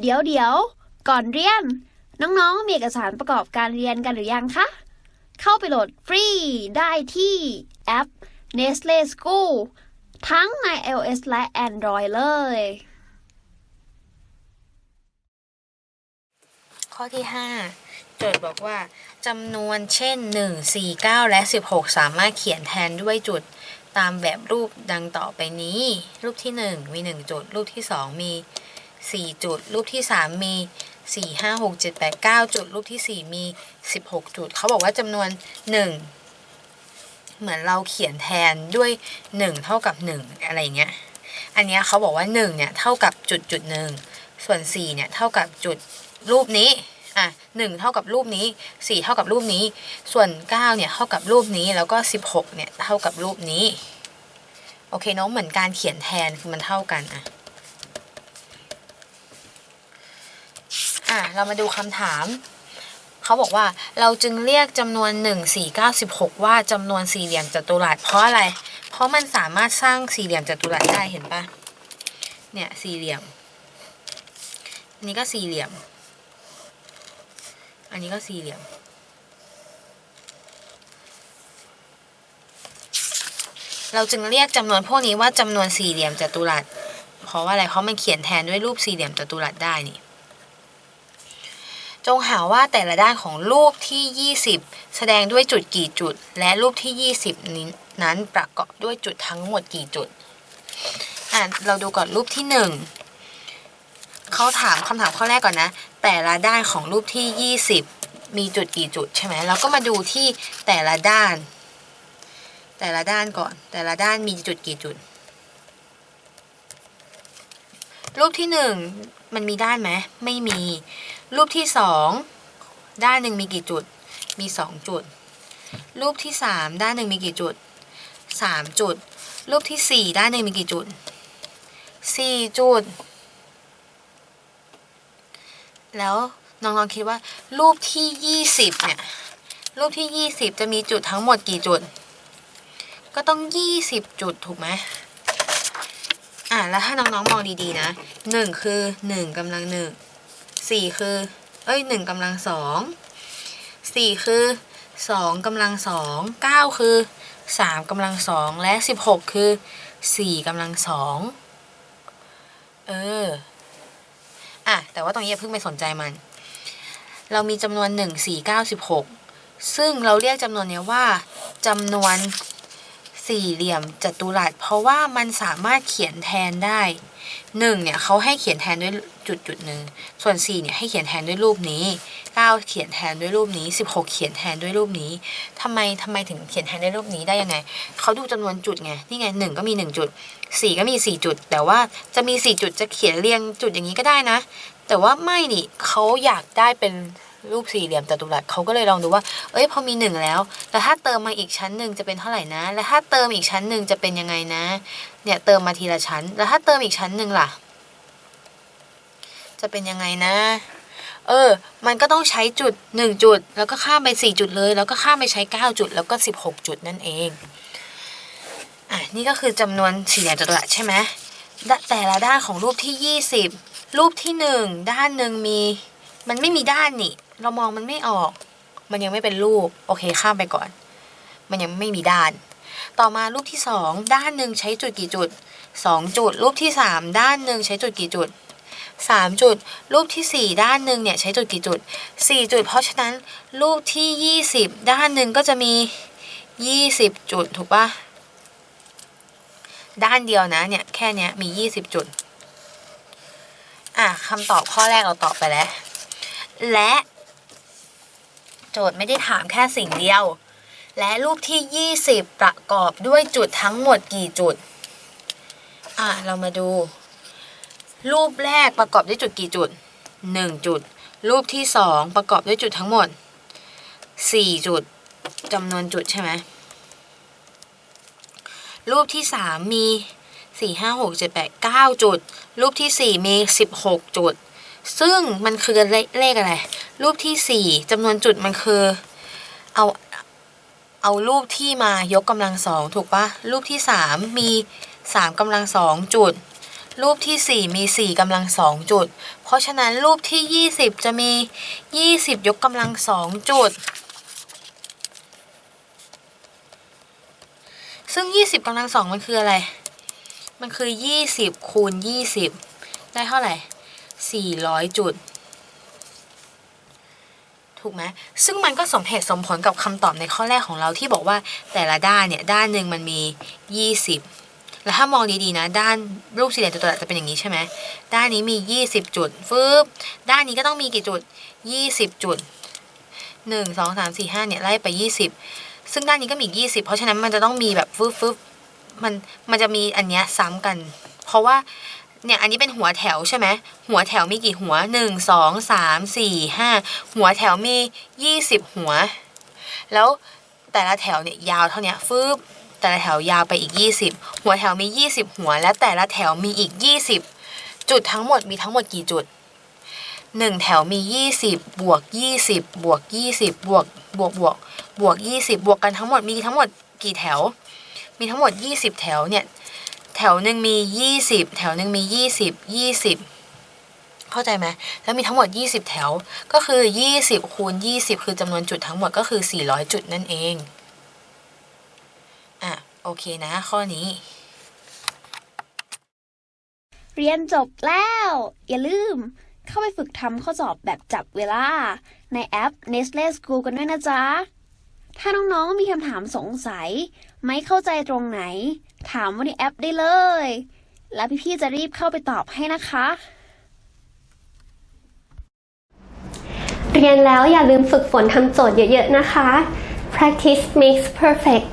เดี๋ยวเดี๋ยว ก่อนเรียน น้องๆ มีเอกสารประกอบการเรียนกันหรือยังคะ เข้าไปโหลดฟรีได้ที่แอป Nestle School ทั้งใน iOS และ Android เลย ข้อที่ 5 โจทย์บอกว่าจำนวนเช่น 1 4 9 และ 16 สามารถเขียนแทนด้วยจุดตามแบบรูปดังต่อไปนี้ รูปที่ 1 มี 1 จุด รูปที่ 2 มี 4 จุด รูปที่ 3 มี 4 5 6 7 8 9 จุด รูปที่ 4 มี 16 จุด เขาบอกว่าจำนวน 1 เหมือนเราเขียนแทนด้วย 1 เท่ากับ 1 อะไรอย่างเงี้ย อันนี้เขาบอกว่า 1 เนี่ย เท่ากับจุดจุดหนึ่งส่วน 4 เนี่ย เท่ากับจุดรูปนี้อะหนึ่งเท่ากับรูปนี้สี่เท่ากับรูปนี้ ส่วนเก้าเนี่ย เท่ากับรูปนี้ แล้วก็สิบหกเนี่ย เท่ากับรูปนี้ โอเคเน้องเหมือนการเขียนแทนคือมันเท่ากันอะ อะเรามาดูคำถาม เขาบอกว่าเราจึงเรียกจำนวน 1 4 9 16 ว่าจำนวนสี่เหลี่ยมจัตุรัสเพราะอะไร เพราะมันสามารถสร้างสี่เหลี่ยมจัตุรัสได้เห็นปะเนี่ยสี่เหลี่ยมอันนี้ก็สี่เหลี่ยม อันนี้ก็สี่เหลี่ยมเราจึงเรียกจำนวนพวกนี้ว่าจำนวนสี่เหลี่ยมจัตุรัส เพราะว่าอะไร เพราะมันเขียนแทนด้วยรูปสี่เหลี่ยมจัตุรัสได้นี่ จงหาว่าแต่ละด้านของรูปที่ 20 แสดงด้วยจุดกี่จุด และรูปที่ 20 นี้นั้นประกอบด้วยจุดทั้งหมดกี่จุด อะเราดูก่อนรูปที่หนึ่งเขาถามคำถามข้อแรกก่อนนะ แต่ละด้านของรูปที่ 20 มีจุดกี่จุดใช่ไหมเราก็มาดูที่แต่ละด้าน แต่ละด้านก่อน แต่ละด้านมีจุดกี่จุด รูปที่หนึ่งมันมีด้านไหมไม่มี รูปที่สองด้านหนึ่งมีกี่จุด มีสองจุด รูปที่สามด้านหนึ่งมีกี่จุดสามจุด รูปที่สี่ด้านหนึ่งมีกี่จุดสี่จุด แล้วน้องๆคิดว่า รูปที่ยี่สิบเนี่ย รูปที่ยี่สิบจะมีจุดทั้งหมดกี่จุด ก็ต้องยี่สิบจุดถูกไหมอะแล้วถ้าน้องๆมองดีๆนะหนึ่งคือหนึ่งกำลังหนึ่ง สี่คือ เอ้ยหนึ่งกำลังสองสี่คือสองกำลังสองเก้าคือสามกำลังสองและสิบหกคือสี่กำลังสองเอออะแต่ว่าตรงนี้อย่าเพิ่งไปสนใจมัน เรามีจำนวน1 4 9 16ซึ่งเราเรียกจำนวนนี้ว่าจำนวน สี่เหลี่ยมจัตุรัส เพราะว่ามันสามารถเขียนแทนได้1เนี่ยเขาให้เขียนแทนด้วยจุดจุดหนึ่งส่วน4เนี่ยให้เขียนแทนด้วยรูปนี้9เขียนแทนด้วยรูปนี้16เขียนแทนด้วยรูปนี้ทำไมทำไมถึงเขียนแทนด้วยรูปนี้ได้ยังไงเขาดูจำนวนจุดไงนี่ไง1ก็มี1จุด4ก็มี4จุด แต่ว่าจะมี4จุดจะเขียนเรียงจุดอย่างนี้ก็ได้นะ แต่ว่าไม่นี่เขาอยากได้เป็น รูปสี่เหลี่ยมจัตุรัสเขาก็เลยลองดูว่า เอ้ยพอมีหนึ่งแล้ว แต่ถ้าเติมมาอีกชั้นหนึ่งจะเป็นเท่าไหร่นะ แล้วถ้าเติมอีกชั้นหนึ่งจะเป็นยังไงนะ เนี่ยเติมมาทีละชั้น แล้วถ้าเติมอีกชั้นหนึ่งล่ะ จะเป็นยังไงนะ เออ มันก็ต้องใช้จุดหนึ่งจุด แล้วก็ข้ามไปสี่จุดเลย แล้วก็ข้ามไปใช้เก้าจุด แล้วก็สิบหกจุดนั่นเอง อะนี่ก็คือจำนวนสี่เหลี่ยมจัตุรัสใช่ไหมแต่ละด้านของรูปที่ยี่สิบรูปที่หนึ่งด้านหนึ่งมี มันไม่มีด้านนี่ เรามองมันไม่ออก มันยังไม่เป็นรูป โอเคข้ามไปก่อน มันยังไม่มีด้าน ต่อมารูปที่สองด้านหนึ่งใช้จุดกี่จุดสองจุด รูปที่สามด้านหนึ่งใช้จุดกี่จุดสามจุด รูปที่สี่ด้านหนึ่งเนี่ยใช้จุดกี่จุดสี่จุด เพราะฉะนั้นรูปที่ยี่สิบด้านหนึ่งก็จะมียี่สิบจุดถูกปะด้านเดียวนะเนี่ยแค่เนี้ยมียี่สิบจุด อะคำตอบข้อแรกเราตอบไปแล้ว และ โจทย์ไม่ได้ถามแค่สิ่งเดียว และรูปที่ 20 ประกอบด้วยจุดทั้งหมดกี่จุด อะ เรามาดู รูปแรกประกอบด้วยจุดกี่จุด 1 จุด รูปที่ 2 ประกอบด้วยจุดทั้งหมด 4 จุดจำนวนจุดใช่ไหมรูปที่ 3 มี 4 5 6 7 8 9 จุด รูปที่ 4 มี 16 จุด ซึ่งมันคือเลเลขอะไร รูปที่สี่จำนวนจุดมันคือ เอาเอารูปที่มายกกำลังสองถูกปะรูปที่สามมีสามกำลังสองจุด รูปที่4มี4กำลังสองจุด เพราะฉะนั้นรูปที่20จะมี20ยกกำลังสองจุด ซึ่ง20กำลังสองมันคืออะไร มันคือ20คูณ20ได้เท่าไหร่ 400 จุด ถูกไหมซึ่งมันก็สมเหตุสมผลกับคำตอบในข้อแรกของเราที่บอกว่าแต่ละด้านเนี่ย ด้านหนึ่งมันมี 20 แล้วถ้ามองดีๆนะ ด้านรูปสี่เหลี่ยมจัตุรัสจะเป็นอย่างนี้ใช่ไหมด้านนี้มี 20 จุดฟึบด้านนี้ก็ต้องมีกี่จุด 20 จุด 1 2 3 4 5เนี่ยไล่ไป 20 ซึ่งด้านนี้ก็มีอีก20 เพราะฉะนั้นมันจะต้องมีแบบฟึบฟึบมันมันจะมีอันเนี้ยซ้ำกัน เพราะว่า เนี่ยอันนี้เป็นหัวแถวใช่ไหมหัวแถวมีกี่หัวหนึ่งสองสามสี่ห้าหัวแถวมียี่สิบหัว แล้วแต่ละแถวเนี่ยยาวเท่านี้ฟืบแต่ละแถวยาวไปอีกยี่สิบหัวแถวมียี่สิบหัว และแต่ละแถวมีอีกยี่สิบจุดทั้งหมดมีทั้งหมดกี่จุดหนึ่งแถวมียี่สิบบวกยี่สิบบวกยี่สิบบวกบวกบวกบวกยี่สิบบวกกันทั้งหมดมีทั้งหมดกี่แถว มีทั้งหมดยี่สิบแถวเนี่ย แถวหนึ่งมียี่สิบแถวหนึ่งมียี่สิบยี่สิบเข้าใจไหมแล้วมีทั้งหมดยี่สิบแถวก็คือยี่สิบคูณยี่สิบคือจำนวนจุดทั้งหมดก็คือสี่ร้อยจุดนั่นเองอะโอเคนะ ข้อนี้ เรียนจบแล้ว อย่าลืมเข้าไปฝึกทำข้อสอบแบบจับเวลา ในแอป Nestle School กันด้วยนะจ๊ะ ถ้าน้องๆมีคำถามสงสัย ไม่เข้าใจตรงไหน ถามว่าในแอปได้เลย แล้วพี่ๆจะรีบเข้าไปตอบให้นะคะ เรียนแล้วอย่าลืมฝึกฝนทำโจทย์เยอะๆนะคะ practice makes perfect